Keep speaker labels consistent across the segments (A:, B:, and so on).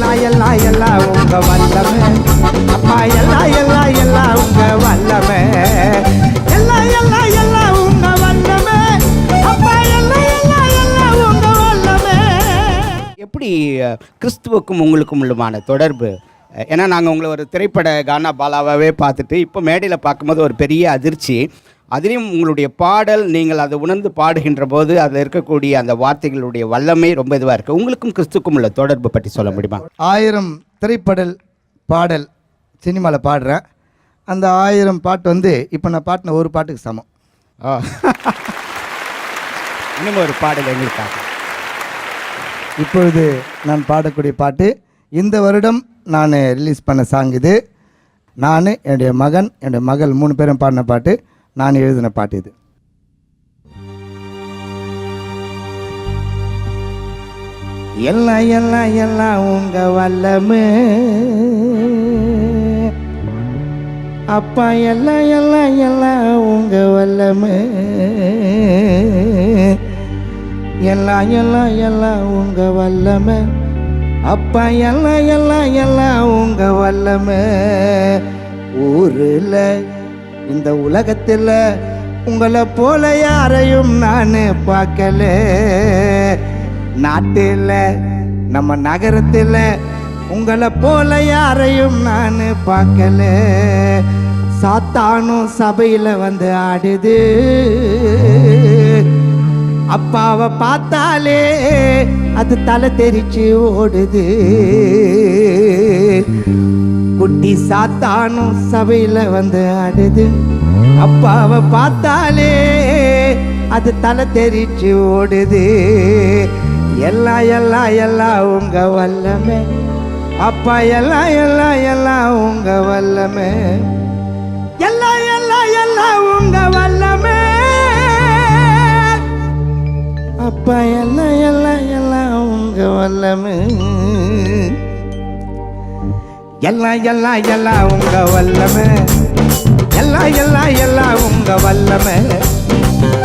A: எல்லாம் எல்லாம் எல்லாம் உங்க வல்லமே. அப்பா எல்லாம் எல்லாம் எல்லாம் உங்க வல்லமே. எல்லாம் எல்லாம் எல்லாம் உங்க வல்லமே. அப்பா எல்லாம் எல்லாம் எல்லாம் உங்க வல்லமே.
B: எப்படி கிறிஸ்துவுக்கும் உங்களுக்கும் உள்ளமான தொடர்பு? ஏன்னா நாங்கள் உங்களை ஒரு திரைப்பட கானா பாலாவாகவே பார்த்துட்டு இப்போ மேடையில் பார்க்கும்போது ஒரு பெரிய அதிர்ச்சி. அதுலேயும் உங்களுடைய பாடல் நீங்கள் அதை உணர்ந்து பாடுகின்ற போது அதில் இருக்கக்கூடிய அந்த வார்த்தைகளுடைய வல்லமை ரொம்ப இதுவாக இருக்குது உங்களுக்கும் கிறிஸ்துக்கும் உள்ள தொடர்பு பற்றி சொல்ல முடியுமா?
A: ஆயிரம் திரைப்படல் பாடல் சினிமாவில் பாடுறேன். அந்த ஆயிரம் பாட்டு வந்து இப்போ நான் பாட்டின ஒரு பாட்டுக்கு சமம்.
B: இன்னும் ஒரு பாடல் எங்களுக்காக
A: இப்பொழுது நான் பாடக்கூடிய பாட்டு இந்த வருடம் நான் ரிலீஸ் பண்ண சாங் இது. நான் என்னுடைய மகன் என்னுடைய மகள் மூணு பேரும் பாடின பாட்டு. நான் எழுதின பாட்டு இது. எல்லாம் எல்லாம் எல்லாம் உங்க வல்லமே. அப்பா எல்லாம் எல்லாம் எல்லாம் உங்க வல்லமே. எல்லாம் எல்லாம் எல்லாம் உங்க வல்லமே. அப்பா எல்லாம் எல்லாம் எல்லாம் உங்க வல்லமே. ஊரில் இந்த உலகத்தில் உங்களை போல யாரையும் நான் பார்க்கல. நாட்டில் நம்ம நகரத்தில் உங்களை போல யாரையும் நான் பார்க்கல. சாத்தானும் சபையில் வந்து ஆடுது. அப்பாவை பார்த்தாலே அது தலை தெரிச்சு ஓடுது. சாத்தானும் சபையில வந்து ஆடுது அப்பாவை பார்த்தாலே அது தலை தெரிச்சு ஓடுது. எல்லாம் எல்லாம் எல்லாம் உங்க வல்லமே. அப்பா எல்லாம் எல்லாம் எல்லாம் உங்க வல்லமே. எல்லாம் எல்லாம் எல்லாம் உங்க வல்லமே. அப்பா எல்லாம் எல்லாம் எல்லாம் உங்க வல்லமே. எல்லாம் எல்லாம் எல்லாம் உங்க வல்லமே. எல்லாம் எல்லாம் எல்லாம் உங்க வல்லமே.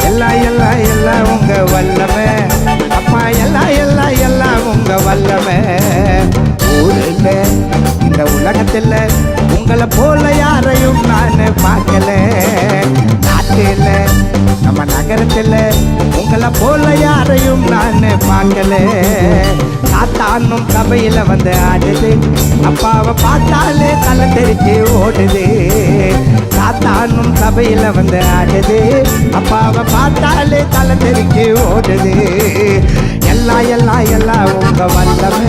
A: எல்லாம் எல்லாம் எல்லாம் உங்க வல்லமே. அப்பா எல்லாம் எல்லாம் எல்லாம் உங்க வல்லமே. ஊரில் இந்த உலகத்தில் உங்களை போல யாரையும் நான் பார்க்கல. நாட்டில் நம்ம நகரத்தில் உங்களை போல யாரையும் நான் பார்க்கல. சாத்தானும் சபையில் வந்து ஆடுது. அப்பாவை பார்த்தாலே தலை தெரிச்சு ஓடுது. சாத்தானும் சபையில் வந்து ஆடுது. அப்பாவை பார்த்தாலே தலை தெரிச்சு ஓடுது. எல்லாம் எல்லாம் எல்லாம் உங்க வல்லமை.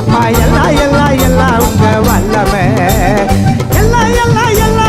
A: அப்பா எல்லாம் எல்லாம் எல்லாம் உங்க வல்லமை. எல்லாம் எல்லாம் எல்லாம்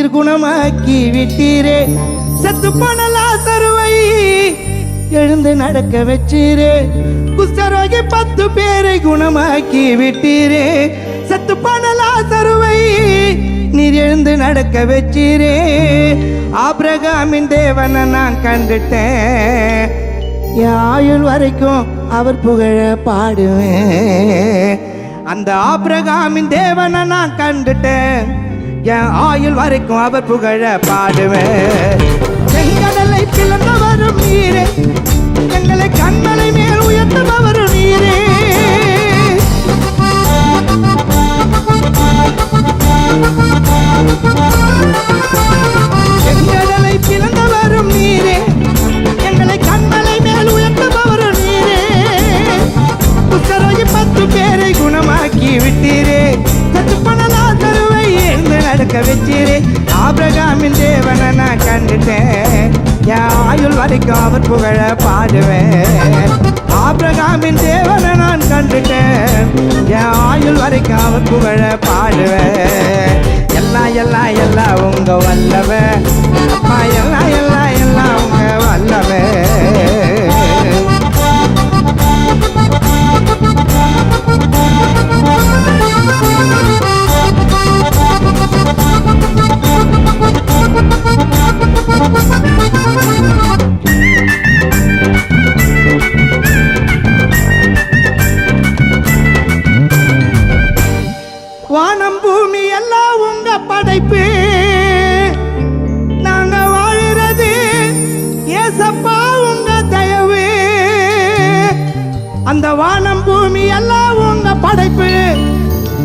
A: நீர் குணமாக்கி விட்டீரே. செத்து பணலா லாசருவை எழுந்து நடக்க வச்சீரே. குஷ்டரோகி பத்து பேரை குணமாக்கி விட்டீரே. செத்து பணலா லாசருவை நீர் எழுந்து நடக்க வச்சீரே. ஆபிரகாமின் தேவனை நான் கண்டுட்டேன். என் ஆயுள் வரைக்கும் அவர் புகழ பாடுவேன். அந்த ஆபிரகாமின் தேவனை நான் கண்டுட்டேன். என் ஆயுள் வரைக்கும் அவர் புகழ பாடுவேன் செங்கடலை பிளந்த நீரே. எங்களை கண்மலை மேல் உயர்த்துபவரும் நீரே. என் ஆயுள் வரைக்கும் அவர் புகழ பாடுவேன் எல்லாம் எல்லாம் எல்லாம் உங்க வல்லவ. அப்பா எல்லாம் எல்லாம் எல்லாம் உங்க வல்லவ. வானம் படைப்பு.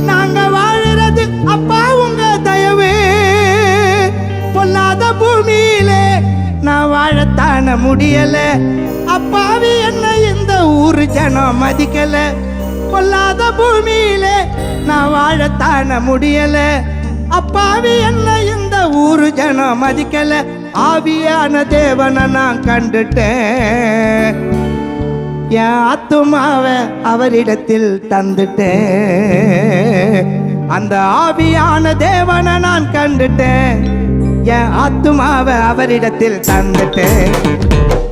A: நாங்க வாழறது அப்பா உங்க தயவு. பொல்லாத பூமியிலே நான் வாழத்தான முடியல. அப்பாவி என்ன இந்த ஊரு ஜனம் மதிக்கல. பொல்லாத பூமியிலே நான் வாழத்தான முடியல. அப்பாவி என்ன இந்த ஊரு ஜனம் மதிக்கல. ஆவியான தேவனை நான் கண்டுட்டேன். என் ஆத்துமாவை அவரிடத்தில் தந்துட்டேன். அந்த ஆவியான தேவனை நான் கண்டுட்டேன். என் ஆத்துமாவை அவரிடத்தில் தந்துட்டேன்.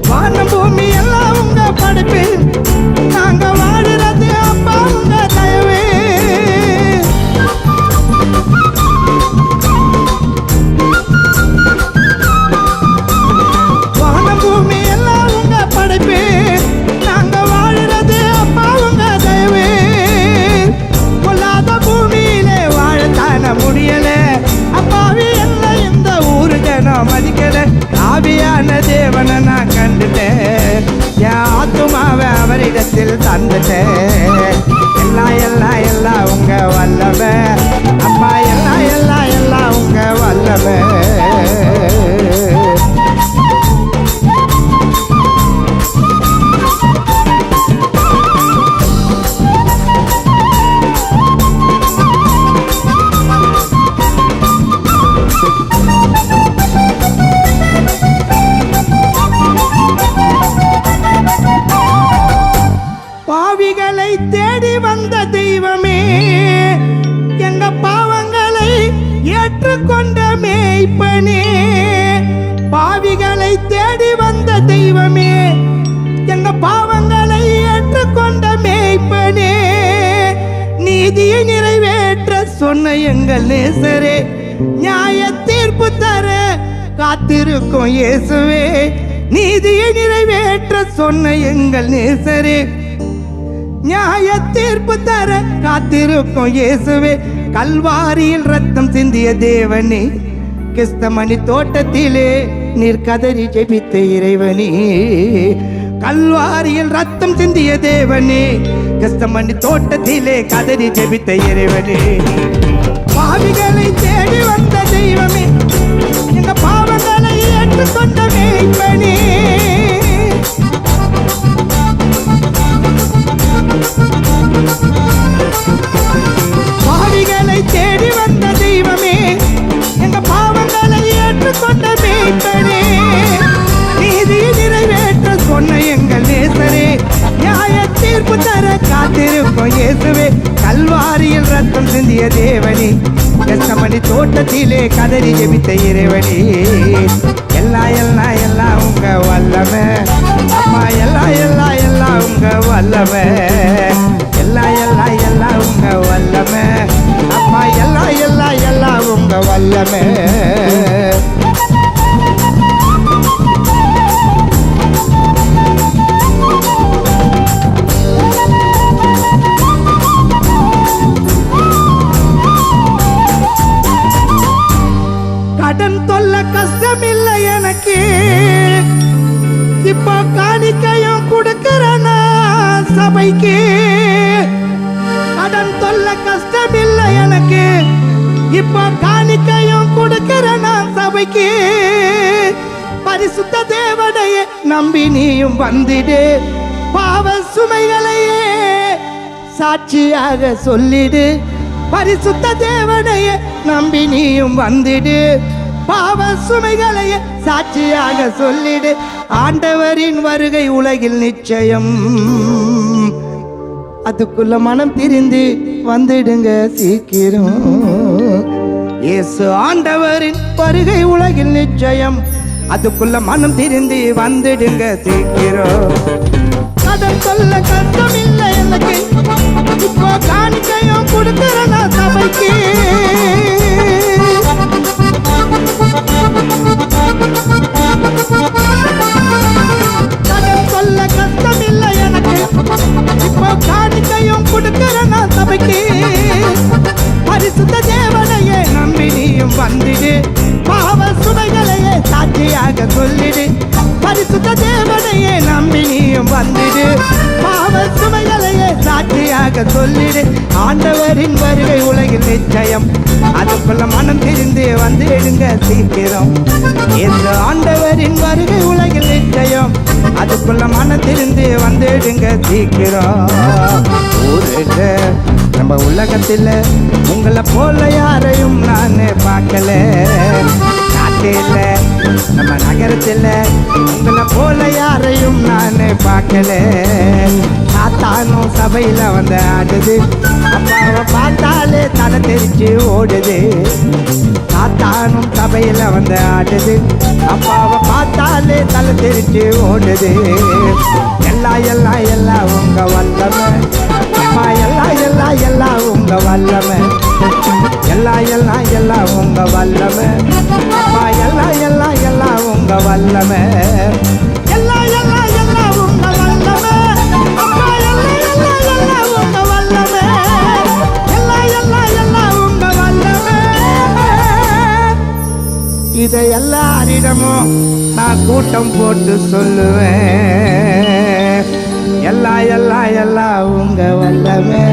A: வானம் பூமி எல்லாம் உங்க படுப்பில் அவரிடத்தில் எல்லாம் எல்லாம் சொன்ன எங்கள் நேசரே நியாய தீர்ப்பு தர காத்திருக்கும் இயேசுவே. நீதியை நிறைவேற்ற சொன்ன எங்கள் நேசரே நியாய தீர்ப்பு தர காத்திருக்கும் இயேசுவே. கல்வாரியில் ரத்தம் சிந்திய தேவனே கிறிஸ்தமணி தோட்டத்திலே நீர் கதறி ஜெபித்த இறைவனே. கல்வாரியில் ரத்தம் சிந்திய தேவனே கஷ்டமணி தோட்டத்திலே கதறி ஜெபித்த இறைவனே. பாவிகளை தேடி வந்த தெய்வமே எங்க பாவங்களை ஏற்று ஏற்றுக்கொண்ட மேய்ப்பனே. பாவிகளை தேடி வந்த தெய்வமே எங்க பாவங்களை ஏற்றுக்கொண்ட ரத்தம் சிந்திய தேவனே கஷ்டமணி தோட்டத்திலே கதறி ஜெபித்த இறைவனே. எல்லா எல்லா எல்லா உங்க வல்லமை. அம்மா எல்லா எல்லா எல்லாம் உங்க வல்லவ எல்லா எல்லா எல்லா உங்க வல்லமை. அம்மா எல்லா எல்லா எல்லாம் உங்க வல்லமை. கொடுக்கிறனா பரிசுத்த தேவனையே நம்பி நீயும் வந்திடு. பாவ சுமைகளையே சாட்சியாக சொல்லிடு. பரிசுத்த தேவனையே நம்பி நீயும் வந்திடு. பாவ சுமைகளையே சாட்சியாக சொல்லிடு. ஆண்டவரின் வருகை உலகில் நிச்சயம். அதுக்குள்ள மனம் திரிந்து வந்துடுங்க சீக்கிரம். இயேசு ஆண்டவரின் வருகை உலகில் நிச்சயம். அதுக்குள்ள மனம் திருந்தி வந்துடுங்க சீக்கிரம் கடன் சொல்ல கஷ்டம் இல்லை எனக்கு. இப்போ காணிக்கையும் கொடுக்கிறேன் நான் சபைக்கு. கடன் சொல்ல கஷ்டம் இல்லை எனக்கு. இப்போ காணிக்கையும் சொல்லிடு. ஆண்டவரின் வருகை உலகில் நிச்சயம். அதுக்குள்ள மனம் திரிந்து வந்துடுங்க சீக்கிரம். என்று ஆண்டவரின் வருகை உலகில் நிச்சயம். அதுக்குள்ள மனம் வந்து வந்துடுங்க சீக்கிரம். ஊருக நம்ம உலகத்தில் உங்களை போல யாரையும் நான் பார்க்கல. நாட்டில் நம்ம நகரத்தில் உங்களை போல யாரையும் நான் பார்க்கல. சாத்தானும் சபையில் வந்து ஆடுது. அப்பாவை பார்த்தாலே தலை தெரிச்சு ஓடுது. சாத்தானும் சபையில் வந்து ஆடுது. அப்பாவை பார்த்தாலே தலை தெரிச்சு ஓடுது. எல்லா எல்லாம் எல்லாம் உங்க வல்லமை. அம்மா எல்லாம் எல்லாம் எல்லாம் உங்க வல்லமை. எல்லாம் எல்லாம் எல்லாம் உங்க வல்லமை. எல்லாம் எல்லாம் எல்லாம் உங்க வல்லமை. எல்லாம் எல்லாம் எல்லாம் உங்க வல்லமை. எல்லாம் எல்லாம் எல்லாம் உங்க வல்லமை. இதை எல்லாரிடமும் நான் கூட்டம் போட்டு சொல்லுவேன். எல்லா எல்லா எல்லா உங்க வல்லமே.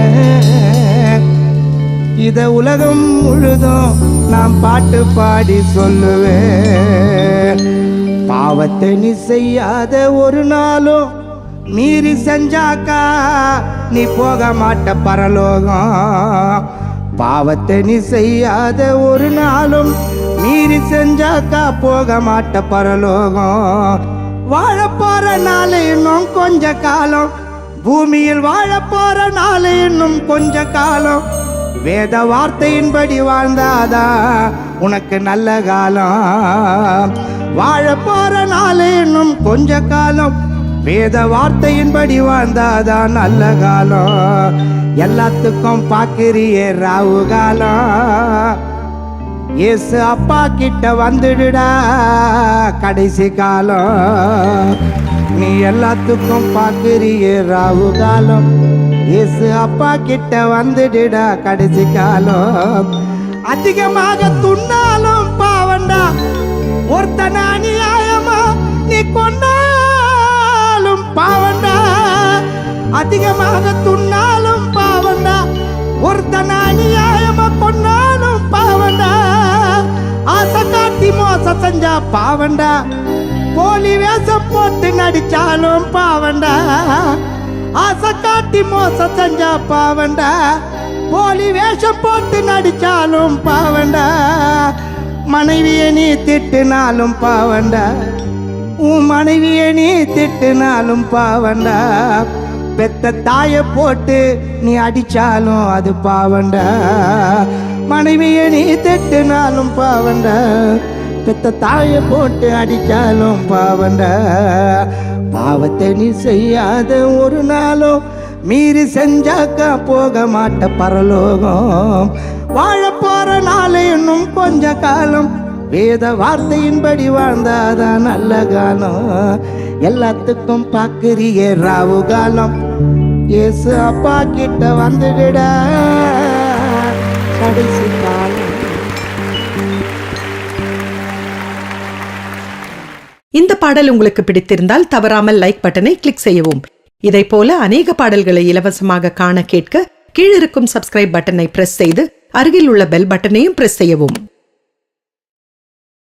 A: இத உலகம் முழுதும் நான் பாட்டு பாடி சொல்லுவேன். பாவத்தை நீ செய்யாத ஒரு நாளும் மீறி செஞ்சாக்கா நீ போக மாட்ட பரலோகம். பாவத்தை நீ செய்யாத ஒரு நாளும் மீறி செஞ்சாக்கா போக மாட்ட பரலோகம். வாழ போற நாளை இன்னும் கொஞ்ச காலம் பூமியில் வாழ போற நாளை இன்னும் கொஞ்ச காலம் வேத வார்த்தையின்படி வாழ்ந்தாதா? உனக்கு நல்ல காலம். வாழ போற நாள் இன்னும் கொஞ்ச காலம். வேத வார்த்தையின்படி வாழ்ந்தாதா? நல்ல காலம். எல்லாத்துக்கும் பாக்கிறியே ராவு காலம். இயேசு அப்பா கிட்ட வந்துடுடா கடைசி காலம். நீ எல்லாத்துக்கும் பார்க்குறியே ராவு காலம். இயேசு அப்பா கிட்ட வந்துடுடா கடைசி காலம். அதிகமாக துண்ணாலும் பாவண்டா. ஒருத்தன அநியாயமா நீ கொண்டாலும் பாவண்டா. அதிகமாக துண்ணாலும் பாவண்டா. ஒருத்தன அநியாயமா கொண்டாலும் பாவண்டா. ஆசை காட்டி மோச செஞ்சா பாவண்டா. போலி வேஷம் போட்டு நடிச்சாலும் பாவண்டா. ஆசை காட்டி மோசம் செஞ்சா பாவண்டா. போலி வேஷம் போட்டு நடிச்சாலும் பாவண்டா. மனைவியை நீ திட்டுனாலும் பாவண்டா. உன் மனைவியை நீ திட்டுனாலும் பாவண்டா. பெத்த தாய போட்டு நீ அடிச்சாலும் அது பாவண்டா. மனைவியை நீ திட்டுனாலும் பாவண்டா. பெத்த தாய போட்டு அடிச்சாலும் பாவண்டா. பாவத்தை நீ செய்யாத ஒரு நாளோ மீறி செஞ்சாக்கா போக மாட்ட பரலோகம். வாழ போற நாளை இன்னும் கொஞ்ச காலம் வேத வார்த்தையின்படி வாழ்ந்தாதான் நல்ல காலம். எல்லாத்துக்கும் பாக்குறியே ராவு காலம். ஏசு அப்பா கிட்ட வந்துவிட கடைசி காலம்.
C: இந்த பாடல் உங்களுக்கு பிடித்திருந்தால் தவறாமல் லைக் பட்டனை கிளிக் செய்யவும். இதை போல அநேக பாடல்களை இலவசமாக காண கேட்க கீழிருக்கும் சப்ஸ்கிரைப் பட்டனை பிரஸ் செய்து அருகில் உள்ள பெல் பட்டனையும் பிரஸ் செய்யவும்.